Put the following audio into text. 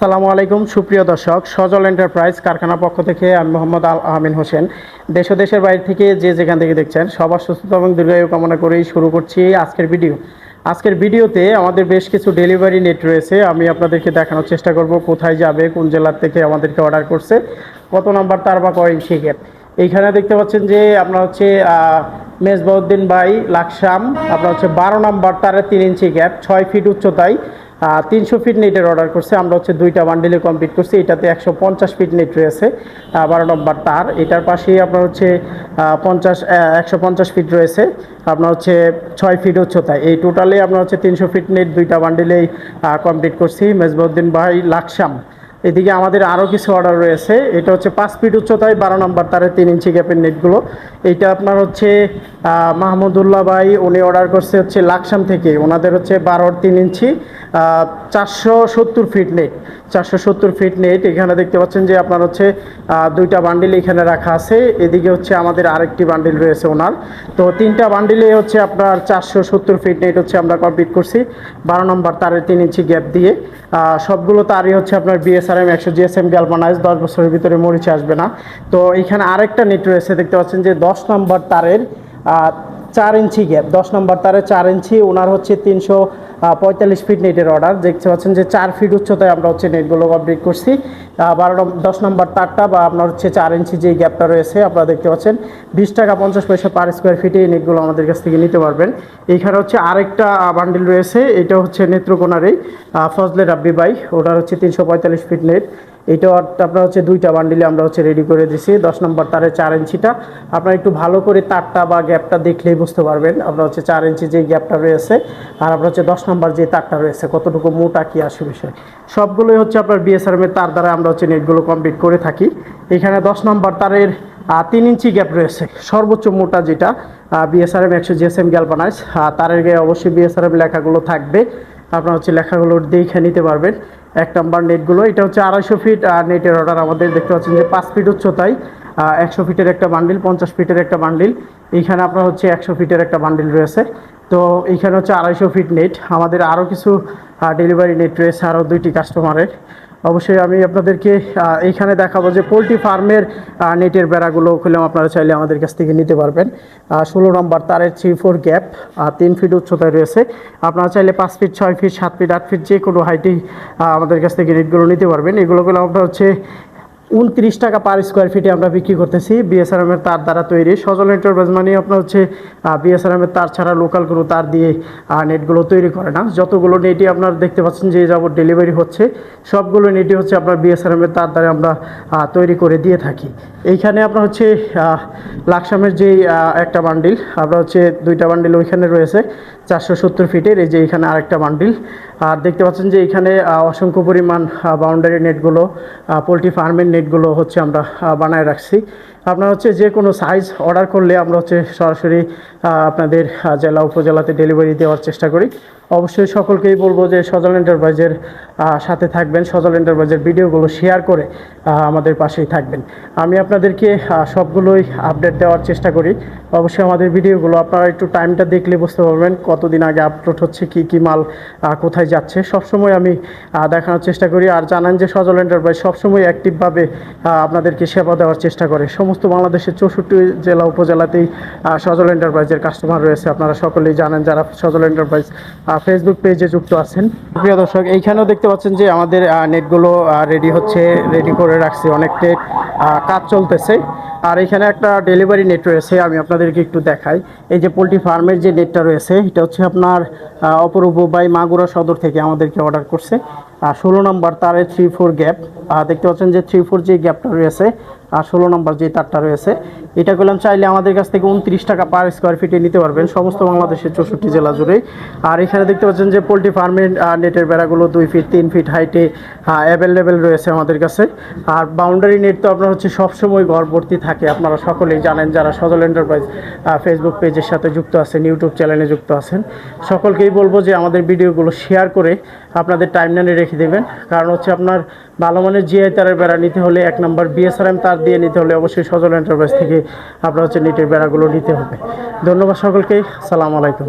আসসালামু আলাইকুম, সুপ্রিয় দর্শক। সজল এন্টারপ্রাইজ কারখানা পক্ষ থেকে আমি মোহাম্মদ আল আমিন হোসেন। দেশ দেশের বাইরে থেকে যে যেখান থেকে দেখছেন, সবার সুস্থতা এবং দীর্ঘায়ু কামনা করেই শুরু করছি আজকের ভিডিও। আজকের ভিডিওতে আমাদের বেশ কিছু ডেলিভারি নেট রয়েছে, আমি আপনাদেরকে দেখানোর চেষ্টা করব কোথায় যাবে, কোন জেলার থেকে আমাদেরকে অর্ডার করছে, কত নাম্বার তার বা কয় ইঞ্চি এইখানে দেখতে পাচ্ছেন যে আপনার হচ্ছে মেজবাউদ্দিন বাই লাকসাম, আপনার হচ্ছে বারো নাম্বার তারের তিন ইঞ্চি গ্যাপ ছয় ফিট উচ্চতায়। তিনশো ফিট নেটের অর্ডার করছে। আমরা হচ্ছে দুইটা বান্ডিলে কমপ্লিট করছি। এটাতে একশো পঞ্চাশ ফিট নেট রয়েছে বারো নম্বর তার। এটার পাশেই আপনার হচ্ছে পঞ্চাশ একশো পঞ্চাশ ফিট রয়েছে। আপনার হচ্ছে ছয় ফিট উচ্চতায়। এই টোটালে আপনার হচ্ছে তিনশো ফিট নেট দুইটা বান্ডিলেই কমপ্লিট করছি। মেজবাউদ্দিন ভাই, লাকসাম। এদিকে আমাদের আরও কিছু অর্ডার রয়েছে। এটা হচ্ছে পাঁচ ফিট উচ্চতায় বারো নম্বর তারে তিন ইঞ্চি গ্যাপের নেটগুলো এইটা আপনার হচ্ছে মাহমুদুল্লাহ ভাই উনি অর্ডার করছে হচ্ছে লাকসাম থেকে। ওনাদের হচ্ছে বারোর তিন ইঞ্চি চারশো সত্তর ফিট নেট চারশো সত্তর ফিট নেট এখানে দেখতে পাচ্ছেন যে আপনার হচ্ছে দুইটা বান্ডিল এখানে রাখা আছে। এদিকে হচ্ছে আমাদের আরেকটি বান্ডিল রয়েছে ওনার। তো তিনটা বান্ডিলে হচ্ছে আপনার চারশো সত্তর ফিট নেট হচ্ছে আমরা কমপ্লিট করছি, বারো নম্বর তারের তিন ইঞ্চি গ্যাপ দিয়ে। সবগুলো তারই হচ্ছে আপনার বিএসআরএম একশো জিএসএম গ্যালভানাইজ দশ বছরের ভিতরে মরিচে আসবে না। তো এখানে আরেকটা নেট রয়েছে, দেখতে পাচ্ছেন যে দশ নম্বর তারের চার ইঞ্চি গ্যাপ দশ নম্বর তারের চার ইঞ্চি ওনার হচ্ছে তিনশো পঁয়তাল্লিশ ফিট নেটের অর্ডার দেখতে পাচ্ছেন যে চার ফিট উচ্চতায় আমরা হচ্ছে নেটগুলো কমপ্লিট করছি। বারো দশ নম্বর তারটা বা আপনার হচ্ছে চার ইঞ্চি যে গ্যাপটা রয়েছে, আপনারা দেখতে পাচ্ছেন, বিশ টাকা পঞ্চাশ পয়সা পার স্কোয়ার ফিটে এই নেটগুলো আমাদের কাছ থেকে নিতে পারবেন। এইখানে হচ্ছে আরেকটা বান্ডিল রয়েছে, এটা হচ্ছে নেত্রকোনারই ফজলে রাব্বি বাই, ওটার হচ্ছে তিনশো পঁয়তাল্লিশ ফিট নেট এটা আপনার হচ্ছে দুইটা বান্ডিলে আমরা হচ্ছে রেডি করে দিছি। দশ নম্বর তারের চার ইঞ্চিটা। আপনার একটু ভালো করে তারটা বা গ্যাপটা দেখলেই বুঝতে পারবেন। আপনার হচ্ছে চার ইঞ্চি যে গ্যাপটা রয়েছে আর আপনার হচ্ছে দশ নম্বর যে তারটা রয়েছে, কতটুকু মোটা কি আসে বিষয়। সবগুলোই হচ্ছে আপনার বিএসআরএম এর তার দ্বারা আমরা হচ্ছে নেটগুলো কমপ্লিট করে থাকি। এখানে দশ নম্বর তারের তিন ইঞ্চি গ্যাপ রয়েছে। সর্বোচ্চ মোটা যেটা বিএসআরএম একশো জিএসএম গ্যালপানাইজ তারের গায়ে অবশ্যই বিএসআরএম লেখাগুলো থাকবে। আপনার হচ্ছে লেখাগুলো দেখে নিতে পারবেন। এক নম্বর নেটগুলো, এটা হচ্ছে আড়াইশো ফিট, আর নেটের অর্ডার আমাদের দেখতে পাচ্ছেন যে পাঁচ ফিট উচ্চতায় একশো ফিটের একটা বান্ডিল পঞ্চাশ ফিটের একটা বান্ডিল এইখানে আপনার হচ্ছে একশো ফিটের একটা বান্ডিল রয়েছে। তো এইখানে হচ্ছে আড়াইশো ফিট নেট, আমাদের আরও কিছু ডেলিভারি নেট রয়েছে আরও দুইটি কাস্টমারের অবশ্যই আমি আপনাদেরকে এইখানে দেখাবো যে পোলট্রি ফার্মের নেটের বেড়াগুলো খুলেও আপনারা চাইলে আমাদের কাছ থেকে নিতে পারবেন। ষোলো নম্বর তারের থ্রি ফোর গ্যাপ তিন ফিট উচ্চতায় রয়েছে। আপনারা চাইলে পাঁচ ফিট, ছয় ফিট, সাত ফিট, আট ফিট যে কোনো হাইটেই আমাদের কাছ থেকে নেটগুলো নিতে পারবেন। এগুলো এগুলোগুলো আপনার হচ্ছে উনত্রিশ টাকা পার স্কোয়ার ফিটে আমরা বিক্রি করতেছি। বিএসআরএম এর তার দ্বারা তৈরি। সজল এন্টারপ্রাইজ মানে আপনার হচ্ছে বিএসআরএম এর তার ছাড়া লোকাল কোনো তার দিয়ে নেটগুলো তৈরি করে না। যতগুলো নেটই আপনার দেখতে পাচ্ছেন যে যাবত ডেলিভারি হচ্ছে, সবগুলো নেটই হচ্ছে আপনার বিএসআরএম এর তার দ্বারা আমরা তৈরি করে দিয়ে থাকি। এইখানে আপনার হচ্ছে লাকসামের যে একটা বান্ডিল আপনার হচ্ছে দুইটা বান্ডিল ওইখানে রয়েছে। চারশো সত্তর ফিটের এই যে এখানে আরেকটা বান্ডিল আর দেখতে পাচ্ছেন যে এখানে অসংখ্য পরিমাণ বাউন্ডারি নেটগুলো পোলট্রি ফার্মের নেটগুলো হচ্ছে আমরা বানায় রাখছি। আপনার হচ্ছে যে কোনো সাইজ অর্ডার করলে আমরা হচ্ছে সরাসরি আপনাদের জেলা উপজেলাতে ডেলিভারি দেওয়ার চেষ্টা করি। অবশ্যই সকলকেই বলব যে সজল এন্টারপ্রাইজের সাথে থাকবেন, সজল এন্টারপ্রাইজের ভিডিওগুলো শেয়ার করে আমাদের পাশেই থাকবেন। আমি আপনাদেরকে সবগুলোই আপডেট দেওয়ার চেষ্টা করি। অবশ্যই আমাদের ভিডিওগুলো আপনারা একটু টাইমটা দেখলে বুঝতে পারবেন, কতদিন আগে আপলোড হচ্ছে, কি কি মাল কোথায় যাচ্ছে। সবসময় আমি দেখানোর চেষ্টা করি। আর জানান যে সজল এন্টারপ্রাইজ সবসময় অ্যাক্টিভভাবে আপনাদেরকে সেবা দেওয়ার চেষ্টা করে। সমস্ত বাংলাদেশের চৌষট্টি জেলা উপজেলাতেই সজল এন্টারপ্রাইজের কাস্টমার রয়েছে। আপনারা সকলেই জানেন যারা সজল এন্টারপ্রাইজ ফেসবুক পেজে যুক্ত আছেন। প্রিয় দর্শক, এইখানেও দেখতে পাচ্ছেন যে আমাদের নেটগুলো রেডি হচ্ছে রেডি করে রাখছি। অনেক নেট কাজ চলতেছে। আর এখানে একটা ডেলিভারি নেট রয়েছে, আমি আপনাদেরকে একটু দেখাই। এই যে পোলট্রি ফার্মের যে নেটটা রয়েছে, এটা হচ্ছে আপনার অপরূপ বাই মাগুরা সদর থেকে আমাদেরকে অর্ডার করছে। আর ষোলো নম্বর তারে থ্রি ফোর গ্যাপ দেখতে পাচ্ছেন যে থ্রি ফোর যে গ্যাপটা রয়েছে আর ষোলো নম্বর যে তারটা রয়েছে, এটা করলাম চাইলে আমাদের কাছ থেকে উনত্রিশ টাকা পার স্কোয়ার ফিটে নিতে পারবেন, সমস্ত বাংলাদেশের চৌষট্টি জেলা জুড়েই আর এখানে দেখতে পাচ্ছেন যে পোলট্রি ফার্মের নেটের বেড়াগুলো দুই ফিট তিন ফিট হাইটে অ্যাভেলেবেল রয়েছে আমাদের কাছে। আর বাউন্ডারি নেট তো আপনার হচ্ছে সবসময় ঘরভর্তি থাকে, আপনারা সকলেই জানেন যারা সজল এন্টারপ্রাইজ ফেসবুক পেজের সাথে যুক্ত আছেন ইউটিউব চ্যানেলে যুক্ত আছেন, সকলকেই বলব যে আমাদের ভিডিওগুলো শেয়ার করে আপনাদের টাইম লাইনে রেখে দেবেন। কারণ হচ্ছে আপনার ভালো মানের জিআই তারের বেড়া নিতে হলে এক নম্বর বিএসআরএম তার দিয়ে নিতে হলে অবশ্যই সজল এন্টারপ্রাইজ থেকে আপনার হচ্ছে নিটের বেড়াগুলো নিতে হবে। ধন্যবাদ সকলকে সালাম আলাইকুম।